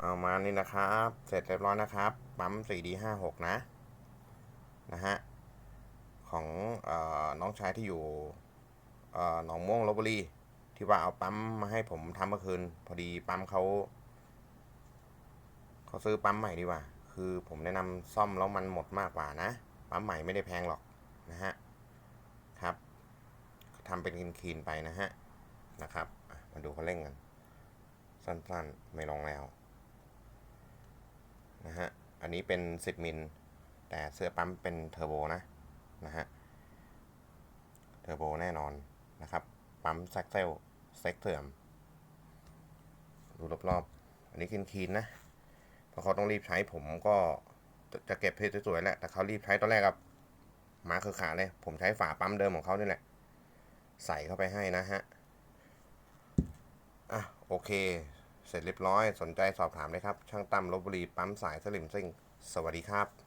เอามานี่นะครับ เสร็จเรียบร้อยนะครับ ปั๊ม 4D56 นะ นะฮะ ของอน้องชายที่อยู่หนองม่วงลบบุรี ที่ว่าเอาปั๊มมาให้ผมทำเมื่อคืน พอดีปั๊มเขา เขาซื้อปั๊มใหม่ดีกว่า คือผมแนะนำซ่อมแล้วมันหมดมากกว่านะ ปั๊มใหม่ไม่ได้แพงหรอกนะฮะ ครับทำเป็นคีนๆไปนะฮะ นะครับ มาดูเขาเร่งกัน สั้นๆ ไม่ลงแล้ว อันนี้เป็น 10 มิล แต่เสื้อปั๊มเป็นเทอร์โบนะ นะฮะ เทอร์โบแน่นอนนะครับ ปั๊มแซกเซลเซ็กเถื่อม ดูรอบๆ อันนี้คินคีนนะ เพราะเขาต้องรีบใช้ผมก็จะจะเก็บเพชรสวยๆแหละ แต่เขารีบใช้ตอนแรกครับหมาคือขาเลย ผมใช้ฝาปั๊มเดิมของเขานี่แหละ ใส่เข้าไปให้นะฮะ อะ โอเค เสร็จเรียบร้อย สนใจสอบถามเลยครับ ช่างตั้มลบบุรี ปั๊มสายสลิมซิ่ง สวัสดีครับ